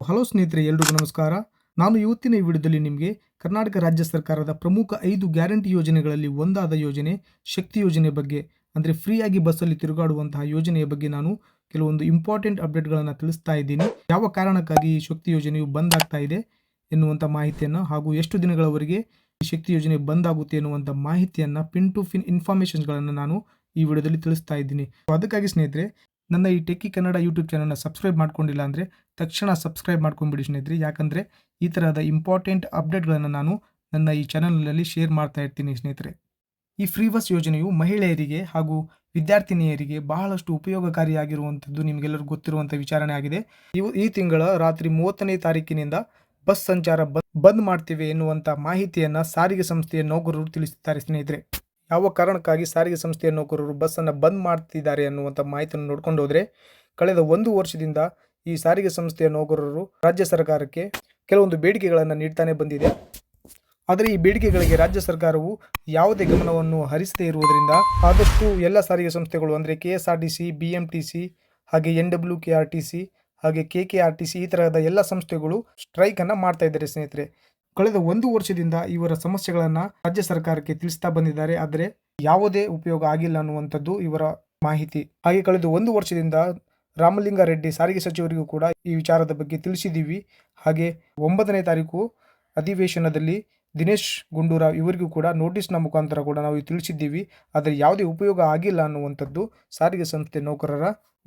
Hello ಸ್ನೇಹಿತರೆ, ಎಲ್ರಿಗೂ ನಮಸ್ಕಾರ. ನಾನು ಇವತ್ತಿನ ಈ ವಿಡಿಯೋದಲ್ಲಿ ನಿಮಗೆ ಕರ್ನಾಟಕ ರಾಜ್ಯ ಸರ್ಕಾರದ ಪ್ರಮುಖ ಐದು ಗ್ಯಾರಂಟಿ ಯೋಜನೆಗಳಲ್ಲಿ ಒಂದಾದ ಯೋಜನೆ, ಶಕ್ತಿ ಯೋಜನೆ ಬಗ್ಗೆ, ಅಂದರೆ ಫ್ರೀಯಾಗಿ ಬಸ್ಸಲ್ಲಿ ತಿರುಗಾಡುವಂತಹ ಯೋಜನೆಯ ಬಗ್ಗೆ ನಾನು ಕೆಲವೊಂದು ಇಂಪಾರ್ಟೆಂಟ್ ಅಪ್ಡೇಟ್ಗಳನ್ನು ತಿಳಿಸ್ತಾ ಇದ್ದೀನಿ. ಯಾವ ಕಾರಣಕ್ಕಾಗಿ ಈ ಶಕ್ತಿ ಯೋಜನೆಯು ಬಂದ್ ಆಗ್ತಾ ಇದೆ ಎನ್ನುವಂಥ ಮಾಹಿತಿಯನ್ನು ಹಾಗೂ ಎಷ್ಟು ದಿನಗಳವರೆಗೆ ಈ ಶಕ್ತಿ ಯೋಜನೆ ಬಂದ್ ಆಗುತ್ತೆ ಎನ್ನುವಂಥ ಮಾಹಿತಿಯನ್ನು ಪಿನ್ ಟು ಪಿನ್ ಇನ್ಫಾರ್ಮೇಷನ್ಸ್ಗಳನ್ನು ನಾನು ಈ ವಿಡಿಯೋದಲ್ಲಿ ತಿಳಿಸ್ತಾ ಇದ್ದೀನಿ. ಅದಕ್ಕಾಗಿ ಸ್ನೇಹಿತರೆ ನನ್ನ ಈ ಟೆಕ್ಕಿ ಕನ್ನಡ ಯೂಟ್ಯೂಬ್ ಚಾನಲ್ನ ಸಬ್ಸ್ಕ್ರೈಬ್ ಮಾಡ್ಕೊಂಡಿಲ್ಲ ಅಂದರೆ ತಕ್ಷಣ ಸಬ್ಸ್ಕ್ರೈಬ್ ಮಾಡ್ಕೊಂಡ್ಬಿಡಿ ಸ್ನೇಹಿತರೆ. ಯಾಕಂದರೆ ಈ ಥರದ ಇಂಪಾರ್ಟೆಂಟ್ ಅಪ್ಡೇಟ್ಗಳನ್ನು ನಾನು ನನ್ನ ಈ ಚಾನಲ್ನಲ್ಲಿ ಶೇರ್ ಮಾಡ್ತಾ ಇರ್ತೀನಿ ಸ್ನೇಹಿತರೆ. ಈ ಫ್ರೀ ಬಸ್ ಯೋಜನೆಯು ಮಹಿಳೆಯರಿಗೆ ಹಾಗೂ ವಿದ್ಯಾರ್ಥಿನಿಯರಿಗೆ ಬಹಳಷ್ಟು ಉಪಯೋಗಕಾರಿಯಾಗಿರುವಂಥದ್ದು ನಿಮಗೆಲ್ಲರಿಗೂ ಗೊತ್ತಿರುವಂಥ ವಿಚಾರಣೆ ಆಗಿದೆ. ಇವು ಈ ತಿಂಗಳ ರಾತ್ರಿ ಮೂವತ್ತನೇ ತಾರೀಕಿನಿಂದ ಬಸ್ ಸಂಚಾರ ಬಂದ್ ಮಾಡ್ತೇವೆ ಎನ್ನುವಂಥ ಮಾಹಿತಿಯನ್ನು ಸಾರಿಗೆ ಸಂಸ್ಥೆಯ ನೌಕರರು ತಿಳಿಸಿದ್ದಾರೆ ಸ್ನೇಹಿತರೆ. ಯಾವ ಕಾರಣಕ್ಕಾಗಿ ಸಾರಿಗೆ ಸಂಸ್ಥೆಯ ನೌಕರರು ಬಸ್ಸನ್ನು ಬಂದ್ ಮಾಡ್ತಿದ್ದಾರೆ ಅನ್ನುವಂಥ ಮಾಹಿತಿಯನ್ನು ನೋಡ್ಕೊಂಡು ಹೋದರೆ, ಕಳೆದ ಒಂದು ವರ್ಷದಿಂದ ಈ ಸಾರಿಗೆ ಸಂಸ್ಥೆಯ ನೌಕರರು ರಾಜ್ಯ ಸರ್ಕಾರಕ್ಕೆ ಕೆಲವೊಂದು ಬೇಡಿಕೆಗಳನ್ನು ನೀಡ್ತಾನೆ ಬಂದಿದೆ. ಆದರೆ ಈ ಬೇಡಿಕೆಗಳಿಗೆ ರಾಜ್ಯ ಸರ್ಕಾರವು ಯಾವುದೇ ಗಮನವನ್ನು ಹರಿಸದೇ ಇರುವುದರಿಂದ ಆದಷ್ಟು ಎಲ್ಲ ಸಾರಿಗೆ ಸಂಸ್ಥೆಗಳು ಅಂದರೆ K S R T C, B M T C ಹಾಗೆ N W K R T C ಹಾಗೆ K K R T C ಈ ತರಹದ ಎಲ್ಲ ಸಂಸ್ಥೆಗಳು ಸ್ಟ್ರೈಕನ್ನು ಮಾಡ್ತಾ ಇದ್ದಾರೆ ಸ್ನೇಹಿತರೆ. ಕಳೆದ ಒಂದು ವರ್ಷದಿಂದ ಇವರ ಸಮಸ್ಯೆಗಳನ್ನು ರಾಜ್ಯ ಸರ್ಕಾರಕ್ಕೆ ತಿಳಿಸ್ತಾ ಬಂದಿದ್ದಾರೆ. ಆದರೆ ಯಾವುದೇ ಉಪಯೋಗ ಆಗಿಲ್ಲ ಅನ್ನುವಂಥದ್ದು ಇವರ ಮಾಹಿತಿ. ಹಾಗೆ ಕಳೆದ ಒಂದು ವರ್ಷದಿಂದ ರಾಮಲಿಂಗಾರೆಡ್ಡಿ ಸಾರಿಗೆ ಸಚಿವರಿಗೂ ಕೂಡ ಈ ವಿಚಾರದ ಬಗ್ಗೆ ತಿಳಿಸಿದ್ದೀವಿ. ಹಾಗೆ ಒಂಬತ್ತನೇ ತಾರೀಕು ಅಧಿವೇಶನದಲ್ಲಿ ದಿನೇಶ್ ಗುಂಡೂರಾವ್ ಇವರಿಗೂ ಕೂಡ ನೋಟಿಸ್ನ ಮುಖಾಂತರ ಕೂಡ ನಾವು ತಿಳಿಸಿದ್ದೀವಿ. ಆದರೆ ಯಾವುದೇ ಉಪಯೋಗ ಆಗಿಲ್ಲ ಅನ್ನುವಂಥದ್ದು ಸಾರಿಗೆ ಸಂಸ್ಥೆ ನೌಕರರ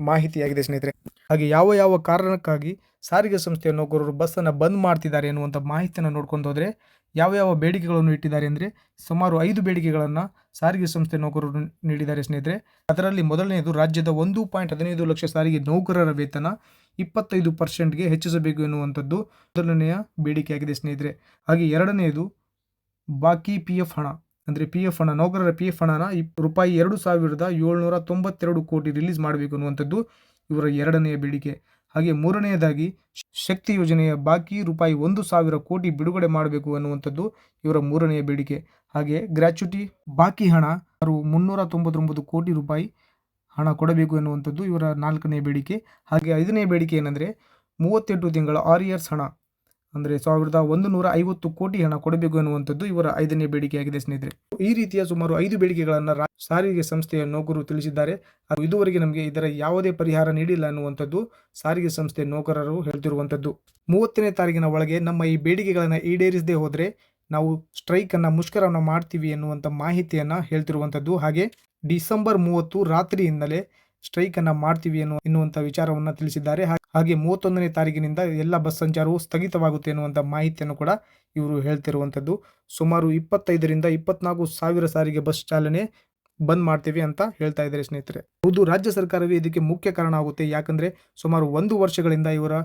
ಮಾಹಿತಿಯಾಗಿದೆ ಸ್ನೇಹಿತರೆ. ಹಾಗೆ ಯಾವ ಯಾವ ಕಾರಣಕ್ಕಾಗಿ ಸಾರಿಗೆ ಸಂಸ್ಥೆಯ ನೌಕರರು ಬಸ್ಸನ್ನು ಬಂದ್ ಮಾಡ್ತಿದ್ದಾರೆ ಎನ್ನುವಂಥ ಮಾಹಿತಿಯನ್ನು ನೋಡ್ಕೊಂಡು ಹೋದರೆ, ಯಾವ ಯಾವ ಬೇಡಿಕೆಗಳನ್ನು ಇಟ್ಟಿದ್ದಾರೆ ಅಂದರೆ, ಸುಮಾರು ಐದು ಬೇಡಿಕೆಗಳನ್ನು ಸಾರಿಗೆ ಸಂಸ್ಥೆ ನೌಕರರು ನೀಡಿದ್ದಾರೆ ಸ್ನೇಹಿತರೆ. ಅದರಲ್ಲಿ ಮೊದಲನೆಯದು ರಾಜ್ಯದ ಒಂದು ಪಾಯಿಂಟ್ ಹದಿನೈದು ಲಕ್ಷ ಸಾರಿಗೆ ನೌಕರರ ವೇತನ ಇಪ್ಪತ್ತೈದು ಪರ್ಸೆಂಟ್ಗೆ ಹೆಚ್ಚಿಸಬೇಕು ಎನ್ನುವಂಥದ್ದು ಮೊದಲನೆಯ ಬೇಡಿಕೆಯಾಗಿದೆ ಸ್ನೇಹಿತರೆ. ಹಾಗೆ ಎರಡನೆಯದು ಬಾಕಿ ಪಿ ಎಫ್ ಹಣ. ಅಂದರೆ ಪಿ ಎಫ್ ಹಣ, ನೌಕರರ ಪಿ ಎಫ್ ಹಣನ ರೂಪಾಯಿ ಎರಡು ಸಾವಿರದ ಏಳ್ನೂರ ತೊಂಬತ್ತೆರಡು ಕೋಟಿ ರಿಲೀಸ್ ಮಾಡಬೇಕು ಅನ್ನುವಂಥದ್ದು ಇವರ ಎರಡನೆಯ ಬೇಡಿಕೆ. ಹಾಗೆ ಮೂರನೆಯದಾಗಿ ಶಕ್ತಿ ಯೋಜನೆಯ ಬಾಕಿ ರೂಪಾಯಿ ಒಂದು ಸಾವಿರ ಕೋಟಿ ಬಿಡುಗಡೆ ಮಾಡಬೇಕು ಅನ್ನುವಂಥದ್ದು ಇವರ ಮೂರನೆಯ ಬೇಡಿಕೆ. ಹಾಗೆ ಗ್ರ್ಯಾಚ್ಯುಟಿ ಬಾಕಿ ಹಣ ಅವರು ಮುನ್ನೂರ ತೊಂಬತ್ತೊಂಬತ್ತು ಕೋಟಿ ರೂಪಾಯಿ ಹಣ ಕೊಡಬೇಕು ಎನ್ನುವಂಥದ್ದು ಇವರ ನಾಲ್ಕನೇ ಬೇಡಿಕೆ. ಹಾಗೆ ಐದನೇ ಬೇಡಿಕೆ ಏನಂದರೆ ಮೂವತ್ತೆಂಟು ತಿಂಗಳ ಆರ್ ಇಯರ್ಸ್ ಹಣ. ಅಂದರೆ ಸಾವಿರದ ಒಂದು ನೂರ ಐವತ್ತು ಕೋಟಿ ಹಣ ಕೊಡಬೇಕು ಎನ್ನುವಂಥದ್ದು ಇವರ ಐದನೇ ಬೇಡಿಕೆಯಾಗಿದೆ, ಸ್ನೇಹಿತರೆ. ಈ ರೀತಿಯ ಸುಮಾರು ಐದು ಬೇಡಿಕೆಗಳನ್ನು ಸಾರಿಗೆ ಸಂಸ್ಥೆಯ ನೌಕರರು ತಿಳಿಸಿದ್ದಾರೆ. ಅದು ಇದುವರೆಗೆ ನಮಗೆ ಇದರ ಯಾವುದೇ ಪರಿಹಾರ ನೀಡಿಲ್ಲ ಅನ್ನುವಂಥದ್ದು ಸಾರಿಗೆ ಸಂಸ್ಥೆಯ ನೌಕರರು ಹೇಳ್ತಿರುವಂಥದ್ದು. ಮೂವತ್ತನೇ ತಾರೀಕಿನ ಒಳಗೆ ನಮ್ಮ ಈ ಬೇಡಿಕೆಗಳನ್ನು ಈಡೇರಿಸದೇ ಹೋದರೆ ನಾವು ಸ್ಟ್ರೈಕನ್ನು ಮುಷ್ಕರವನ್ನು ಮಾಡ್ತೀವಿ ಎನ್ನುವಂಥ ಮಾಹಿತಿಯನ್ನು ಹೇಳ್ತಿರುವಂಥದ್ದು. ಹಾಗೆ ಡಿಸೆಂಬರ್ ಮೂವತ್ತು ರಾತ್ರಿಯಿಂದಲೇ ಸ್ಟ್ರೈಕನ್ನು ಮಾಡ್ತೀವಿ ಅನ್ನೋ ಎನ್ನುವಂತ ವಿಚಾರವನ್ನ ತಿಳಿಸಿದ್ದಾರೆ. ಹಾಗೆ ಮೂವತ್ತೊಂದನೇ ತಾರೀಕಿನಿಂದ ಎಲ್ಲ ಬಸ್ ಸಂಚಾರವು ಸ್ಥಗಿತವಾಗುತ್ತೆ ಎನ್ನುವಂಥ ಮಾಹಿತಿಯನ್ನು ಕೂಡ ಇವರು ಹೇಳ್ತಿರುವಂಥದ್ದು. ಸುಮಾರು ಇಪ್ಪತ್ತೈದರಿಂದ ಇಪ್ಪತ್ನಾಲ್ಕು ಸಾವಿರ ಸಾರಿಗೆ ಬಸ್ ಚಾಲನೆ ಬಂದ್ ಮಾಡ್ತೀವಿ ಅಂತ ಹೇಳ್ತಾ ಇದ್ದಾರೆ ಸ್ನೇಹಿತರೆ. ಹೌದು, ರಾಜ್ಯ ಸರ್ಕಾರವೇ ಇದಕ್ಕೆ ಮುಖ್ಯ ಕಾರಣ ಆಗುತ್ತೆ. ಯಾಕಂದ್ರೆ ಸುಮಾರು ಒಂದು ವರ್ಷಗಳಿಂದ ಇವರ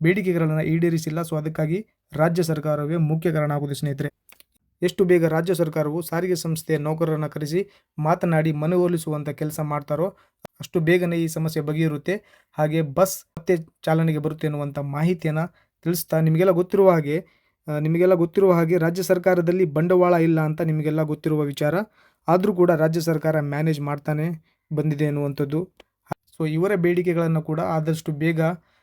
ಬೇಡಿಕೆಗಳನ್ನು ಈಡೇರಿಸಿಲ್ಲ. ಸೊ, ಅದಕ್ಕಾಗಿ ರಾಜ್ಯ ಸರ್ಕಾರವೇ ಮುಖ್ಯ ಕಾರಣ ಆಗುತ್ತೆ ಸ್ನೇಹಿತರೆ. ಎಷ್ಟು ಬೇಗ ರಾಜ್ಯ ಸರ್ಕಾರವು ಸಾರಿಗೆ ಸಂಸ್ಥೆಯ ನೌಕರರನ್ನು ಕರೆಸಿ ಮಾತನಾಡಿ ಮನವೊಲಿಸುವಂಥ ಕೆಲಸ ಮಾಡ್ತಾರೋ ಅಷ್ಟು ಬೇಗನೆ ಈ ಸಮಸ್ಯೆ ಬಗೆಯಿರುತ್ತೆ ಹಾಗೆ ಬಸ್ ಮತ್ತೆ ಚಾಲನೆಗೆ ಬರುತ್ತೆ ಎನ್ನುವಂಥ ಮಾಹಿತಿಯನ್ನು ತಿಳಿಸ್ತಾ ನಿಮಗೆಲ್ಲ ಗೊತ್ತಿರುವ ಹಾಗೆ ನಿಮಗೆಲ್ಲ ಗೊತ್ತಿರುವ ಹಾಗೆ ರಾಜ್ಯ ಸರ್ಕಾರದಲ್ಲಿ ಬಂಡವಾಳ ಇಲ್ಲ ಅಂತ ನಿಮಗೆಲ್ಲ ಗೊತ್ತಿರುವ ವಿಚಾರ. ಆದರೂ ಕೂಡ ರಾಜ್ಯ ಸರ್ಕಾರ ಮ್ಯಾನೇಜ್ ಮಾಡ್ತಾನೆ ಬಂದಿದೆ ಎನ್ನುವಂಥದ್ದು ಸೊ, ಇವರ ಬೇಡಿಕೆಗಳನ್ನು ಕೂಡ ಆದಷ್ಟು ಬೇಗ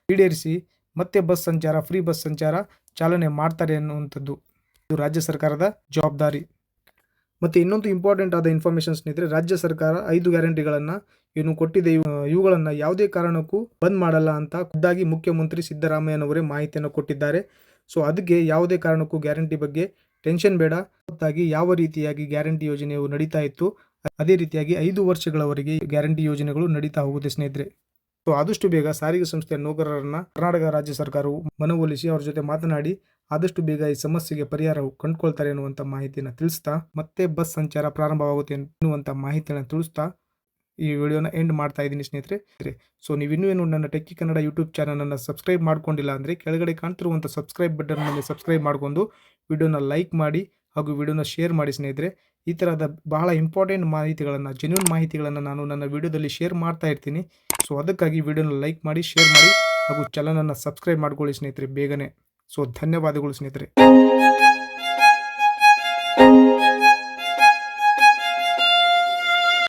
ಈಡೇರಿಸಿ ಮತ್ತೆ ಬಸ್ ಸಂಚಾರ, ಫ್ರೀ ಬಸ್ ಸಂಚಾರ ಚಾಲನೆ ಮಾಡ್ತಾರೆ ಅನ್ನುವಂಥದ್ದು. ಇದು ರಾಜ್ಯ ಸರ್ಕಾರದ ಜವಾಬ್ದಾರಿ. ಮತ್ತು ಇನ್ನೊಂದು ಇಂಪಾರ್ಟೆಂಟ್ ಆದ ಇನ್ಫಾರ್ಮೇಷನ್ ಸ್ನೇಹಿತರೆ, ರಾಜ್ಯ ಸರ್ಕಾರ ಐದು ಗ್ಯಾರಂಟಿಗಳನ್ನು ಏನು ಕೊಟ್ಟಿದೆ, ಇವು- ಇವುಗಳನ್ನು ಯಾವುದೇ ಕಾರಣಕ್ಕೂ ಬಂದ್ ಮಾಡಲ್ಲ ಅಂತ ಖುದ್ದಾಗಿ ಮುಖ್ಯಮಂತ್ರಿ ಸಿದ್ದರಾಮಯ್ಯನವರೇ ಮಾಹಿತಿಯನ್ನು ಕೊಟ್ಟಿದ್ದಾರೆ. ಸೊ ಅದಕ್ಕೆ ಯಾವುದೇ ಕಾರಣಕ್ಕೂ ಗ್ಯಾರಂಟಿ ಬಗ್ಗೆ ಟೆನ್ಷನ್ ಬೇಡ. ಹೊತ್ತಾಗಿ ಯಾವ ರೀತಿಯಾಗಿ ಗ್ಯಾರಂಟಿ ಯೋಜನೆಯು ನಡೀತಾ ಇತ್ತು, ಅದೇ ರೀತಿಯಾಗಿ ಐದು ವರ್ಷಗಳವರೆಗೆ ಗ್ಯಾರಂಟಿ ಯೋಜನೆಗಳು ನಡೀತಾ ಹೋಗುತ್ತೆ ಸ್ನೇಹಿತರೆ. ಸೊ ಆದಷ್ಟು ಬೇಗ ಸಾರಿಗೆ ಸಂಸ್ಥೆಯ ನೌಕರರನ್ನ ಕರ್ನಾಟಕ ರಾಜ್ಯ ಸರ್ಕಾರವು ಮನವೊಲಿಸಿ ಅವರ ಜೊತೆ ಮಾತನಾಡಿ ಆದಷ್ಟು ಬೇಗ ಈ ಸಮಸ್ಯೆಗೆ ಪರಿಹಾರ ಕಂಡುಕೊಳ್ತಾರೆ ಎನ್ನುವಂಥ ಮಾಹಿತಿಯನ್ನು ತಿಳಿಸ್ತಾ ಮತ್ತೆ ಬಸ್ ಸಂಚಾರ ಪ್ರಾರಂಭವಾಗುತ್ತೆ ಎನ್ನುವಂಥ ಮಾಹಿತಿಯನ್ನು ತಿಳಿಸ್ತಾ ಈ ವಿಡಿಯೋನ ಎಂಡ್ ಮಾಡ್ತಾ ಇದ್ದೀನಿ ಸ್ನೇಹಿತರೆ. ಸೊ ನೀವಿನ್ನೂ ಏನು ನನ್ನ ಟೆಕ್ಕಿ ಕನ್ನಡ ಯೂಟ್ಯೂಬ್ ಚಾನಲನ್ನು ಸಬ್ಸ್ಕ್ರೈಬ್ ಮಾಡ್ಕೊಂಡಿಲ್ಲ ಅಂದರೆ ಕೆಳಗಡೆ ಕಾಣ್ತಿರುವಂಥ ಸಬ್ಸ್ಕ್ರೈಬ್ ಬಟನ್ ಮೇಲೆ ಸಬ್ಸ್ಕ್ರೈಬ್ ಮಾಡಿಕೊಂಡು ವಿಡಿಯೋನ ಲೈಕ್ ಮಾಡಿ ಹಾಗೂ ವಿಡಿಯೋನ ಶೇರ್ ಮಾಡಿ ಸ್ನೇಹಿತರೆ. ಈ ಥರದ ಬಹಳ ಇಂಪಾರ್ಟೆಂಟ್ ಮಾಹಿತಿಗಳನ್ನು ಜೆನ್ಯೂನ್ ಮಾಹಿತಿಗಳನ್ನು ನಾನು ನನ್ನ ವಿಡಿಯೋದಲ್ಲಿ ಶೇರ್ ಮಾಡ್ತಾ ಇರ್ತೀನಿ. ಸೊ ಅದಕ್ಕಾಗಿ ವಿಡಿಯೋನ ಲೈಕ್ ಮಾಡಿ ಶೇರ್ ಮಾಡಿ ಹಾಗೂ ಚಾನಲನ್ನು ಸಬ್ಸ್ಕ್ರೈಬ್ ಮಾಡ್ಕೊಳ್ಳಿ ಸ್ನೇಹಿತರೆ, ಬೇಗನೆ. ಸೊ ಧನ್ಯವಾದಗಳು ಸ್ನೇಹಿತರೆ.